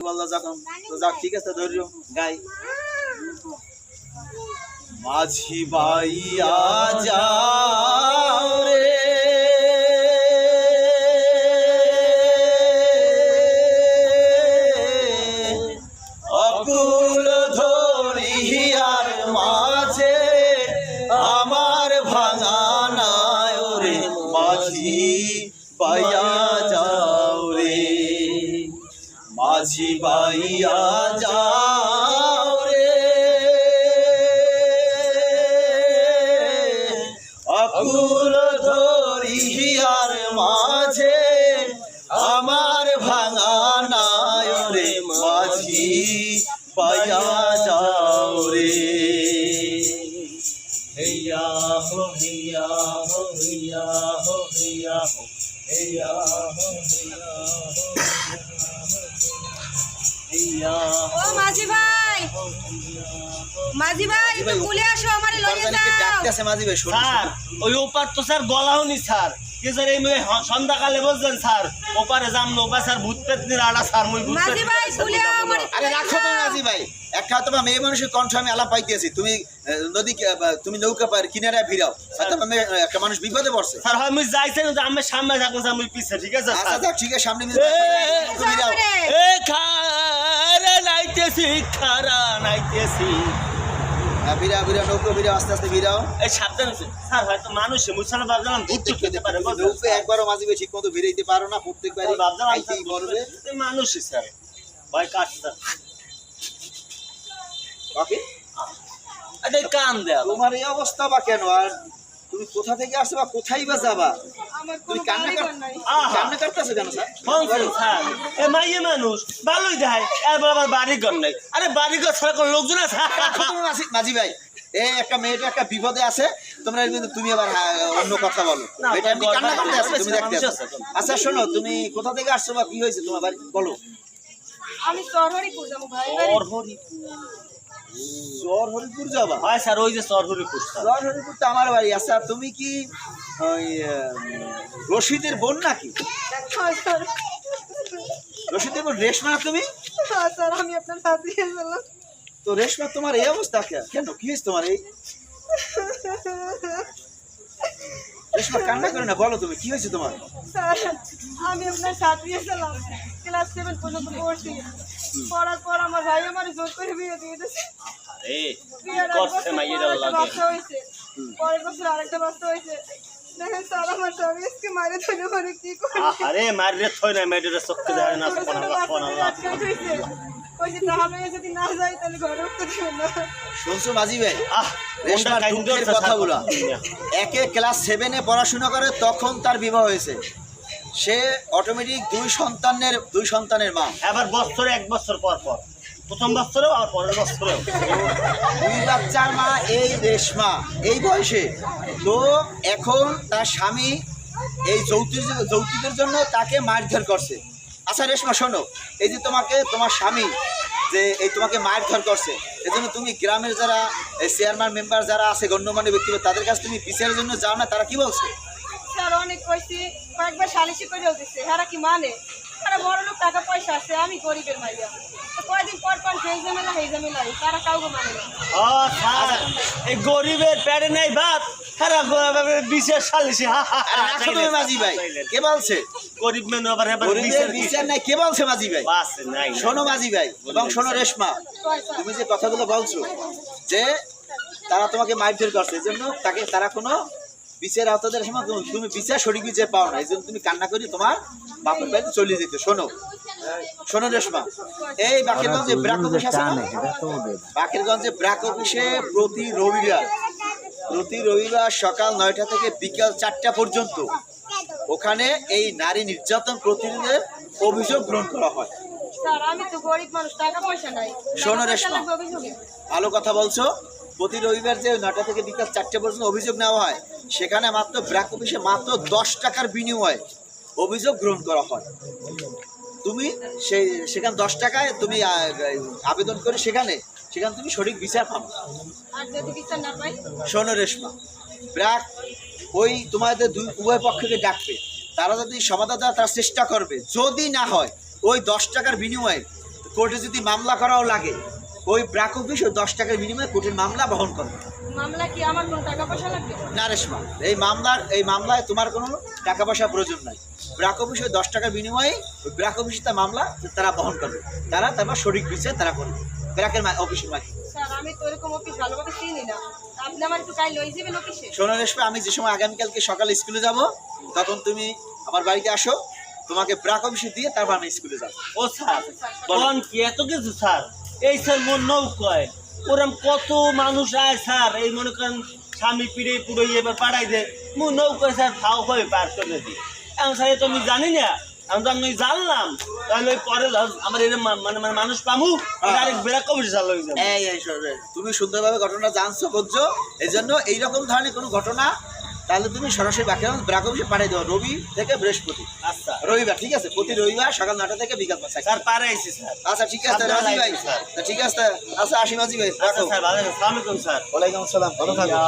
বলল যখন তো যাক ঠিক আছে ধৈর্য গাই। মাঝি বাইয়া যাও রে। অকুল ধরিয়ার মাঝে আমার ভাঙা নাই রে মাঝি বাইয়া মাঝি বাইয়া যাও রে। অকুল ধরিয়ার মাঝে আমার ভাঙা নাই রে মাঝি বাইয়া যাও রে। হেয়া হো হেয়া হো হেয়া হো হেয়া হো হেয়া হো, হেয়া ও মাঝি ভাই মাঝি ভাই একটু কুলে আসো আমারে মাঝি ভাই শোনো স্যার ওই ওপার তো স্যার গলাও নি স্যার। কি স্যার এই মেয়ে সন্ধ্যাকালে বলছেন স্যার ওপারে যাম না ওপার স্যার ভূত পেতনির আড়া স্যার মুই ভূত আরে রাখো তো ভাই একটা তোমার মেয়ে মানুষের কণ্ঠ আমি আলাপ পাইতেছি। তুমি নদী কি- তুমি নৌকা পার কিনারে ভিড়াও। আমি একটা মানুষ বিপদে পড়ছে। স্যার হয় মুই যাইছেন যে আমি সামনে থাকুন মুই পিছে ঠিক আছে আচ্ছা স্যার? ঠিক আছে সামনে ভিড়াও। এ খারা নাইতেছি খারা নাইতেছি। হ্যাঁ, ভিড়াও ভিড়াও নৌকা ভিড়াও আস্তে আস্তে ভিড়াও। এই সাবধান আছে। স্যার হয়তো মানুষ মুসলাম ভাবছিলাম ভূত খেতে পারে বুঝলেন একবারও মাঝি ভাই ঠিক মতো ভিড়াইতে পারো না প্রত্যেকবারই আইতেই স্যার, ভয় কাটছে স্যার? কাকে আরে কান দেয়া। তোমার এই অবস্থা বা কেন? আর তুমি কোথা থেকে আসছো বা কোথায় বা যাবা? তুমি কান্না কান্না করতেছো কেন স্যার? স্যার। এ মাইয়ে মানুষ ভালোই দেয় এবার আবার বাড়ি ঘর নেই। আরে বাড়ি ঘর ছাড়া কোনো লোকজন আছে? মাঝি- ভাই। এই একটা মেয়েটা একটা বিপদে আছে। তোমরা কিন্তু তুমি আবার হ্যাঁ, অন্য কথা বলো। এটা কান্না করতে তুমি দেখতে। আচ্ছা শোনো তুমি কোথা থেকে আসছো বা কি হয়েছে তোমার বাড়ি বলো। আমি সরহরিপুর যাব ভাই। চর হরিপুর যাবা? হয় স্যার ওই যে চর হরিপুর তো আমার বাড়ি। আচ্ছা তুমি কি ওই রশিদের বোন নাকি? হ্যাঁ রশিদের বোন রেশমা তুমি? হ্যাঁ স্যার আমি আপনার সাথে তো রেশমা তোমার এই অবস্থা কে- কেন? কি হয়েছে তোমার এই? রেশমা কান্না করে না বলো তুমি কি হয়েছে তোমার? আমি আপনার সাথে ক্লাস সেভেন পর্যন্ত পড়ছি। পড়ার পর আমার ভাই আমার জোর করে বিয়ে দিয়ে দিয়েছে। আরে বছর আরেকটা বাচ্চা হয়েছে। মানে আরে থই না চোখে যায় না। শুনছো ভাই? আহ? একে ক্লাস সেভেনে পড়াশোনা করে তখন তার বিবাহ হয়েছে। সে অটোমেটিক দুই সন্তানের দুই সন্তানের মা। এবার বছরে এক বছর পর পর। প্রথম বছরেও আর পরের বছরেও। দুই বাচ্চার মা এই রেশমা এই বয়সে। তো এখন তার স্বামী এই যৌতুক যৌতুকের জন্য তাকে মারধর করছে। আচ্ছা রেশমা শোনো। এই যে তোমাকে তোমার স্বামী যে এই তোমাকে মারধর করছে এই জন্য তুমি গ্রামের যারা এই চেয়ারম্যান মেম্বার যারা আছে গণ্যমান্য ব্যক্তি তাদের কাছে তুমি বিচারের জন্য যাও না তারা কি বলছে? অনেক কইছি কয়েকবার সালিশি করেও দিচ্ছে হেরা কি মানে? তারা বড় লোক টাকা পয়সা আছে আমি গরিবের মাইয়া। কয়দিন পর পর সেই ঝামেলা সেই ঝামেলা তারা কাউকে মানে না। এই গরিবের পেটে নেই ভাত খারাপ বিশেষ সালিসি হা হা আরে রাখো তুমি মাঝি ভাই কে বলছে? গরিব মেনু আবার বিচার নাই কে বলছে মাঝি ভাই? নাই শোনো মাঝি ভাই এবং শোনো রেশমা তুমি যে কথাগুলো বলছো যে তারা তোমাকে মারধর করছে এই জন্য তাকে তারা কোনো বিচার আওতাদের সময় তুমি- তুমি বিচার সঠিক বিচার পাও না। এই জন্য তুমি কান্না করি তোমার বাপের বাড়িতে চলে যেতে। শোনো শোনো রেশমা এই বাকেরগঞ্জে ব্রাক অফিস আছে না? বাকেরগঞ্জে ব্রাক অফিসে প্রতি রবিবার প্রতি রবিবার সকাল নয়টা থেকে বিকাল চারটা পর্যন্ত ওখানে এই নারী নির্যাতন প্রতিরোধের অভিযোগ গ্রহণ করা হয়। স্যার আমি তো গরিব মানুষ টাকা পয়সা নাই। শোনো রেশমা। ভালো কথা বলছো। প্রতি রবিবার যে নটা থেকে বিকাল চারটে পর্যন্ত অভিযোগ নেওয়া হয় সেখানে মাত্র ব্র্যাক অফিসে মাত্র দশ টাকার বিনিময়ে অভিযোগ গ্রহণ করা হয়। তুমি সেই সেখানে দশ টাকায় তুমি আবেদন করে সেখানে সেখানে তুমি সঠিক বিচার পাবে। শোনো রেশমা ব্র্যাক ওই তোমাদের দুই উভয় পক্ষকে ডাকবে। তারা যদি সমাধান দেওয়ার তারা চেষ্টা করবে। যদি না হয় ওই দশ টাকার বিনিময়ে কোর্টে যদি মামলা করাও লাগে ওই ব্রাক অফিস ওই দশ টাকার বিনিময়ে কোর্টের মামলা বহন করে। মামলা কি? আমার কোনো টাকা পয়সা লাগবে? না রেশমা এই মামলার এই মামলায় তোমার কোনো টাকা পয়সা প্রয়োজন নাই। ব্রাক অফিস দশ টাকার বিনিময়ে ওই ব্রাক অফিসে তার মামলা তারা বহন করবে। তারা তারপর শরিক বিচার তারা করবে। ব্রাকের অফিসের মালিক স্যার আমি তো এরকম অফিস ভালোভাবে চিনি না। আপনি আমার একটু কাই লই যাবেন অফিসে। শোনো রেশমা আমি যে সময় আগামীকালকে সকালে স্কুলে যাব তখন তুমি আমার বাড়িতে আসো তোমাকে ব্রাক অফিসে দিয়ে তারপর আমি স্কুলে যাব। ও স্যার বলন কি? এত কিছু স্যার। এই স্যার মোর নৌকয়। ওরম কত মানুষ আয় স্যার, এই মনে করেন স্বামী পিড়ে পুরো এবার পাঠাই দে মু নৌকয় স্যার ফাও হয়ে পার করে দিই। এখন স্যার তো আমি জানি না। আমি তো আমি জানলাম। তাহলে ওই পরে আমার এরম মানে মানে মানুষ পামু ডাইরেক্ট বেড়া কবির চাল হয়ে যাবে। তুমি সুন্দরভাবে ঘটনা জানছো, বুঝছ? এই জন্য এইরকম ধরনের কোনো ঘটনা তাহলে তুমি সরাসরি বাকি ব্রাক অফিসে পাঠিয়ে দেবো রবি থেকে বৃহস্পতি। আচ্ছা। রবিবার ঠিক আছে? প্রতি রবিবার সকাল নটা থেকে বিকাল পাঁচটা। স্যার পারে আইসি স্যার। আচ্ছা ঠিক আছে রাজি ভাই। স্যার। ঠিক আছে আচ্ছা আসি মাজি ভাই আচ্ছা রাখো। স্যার ভালো আসসালামু আলাইকুম স্যার। ওয়ালাইকুম আসসালাম ভালো থাকো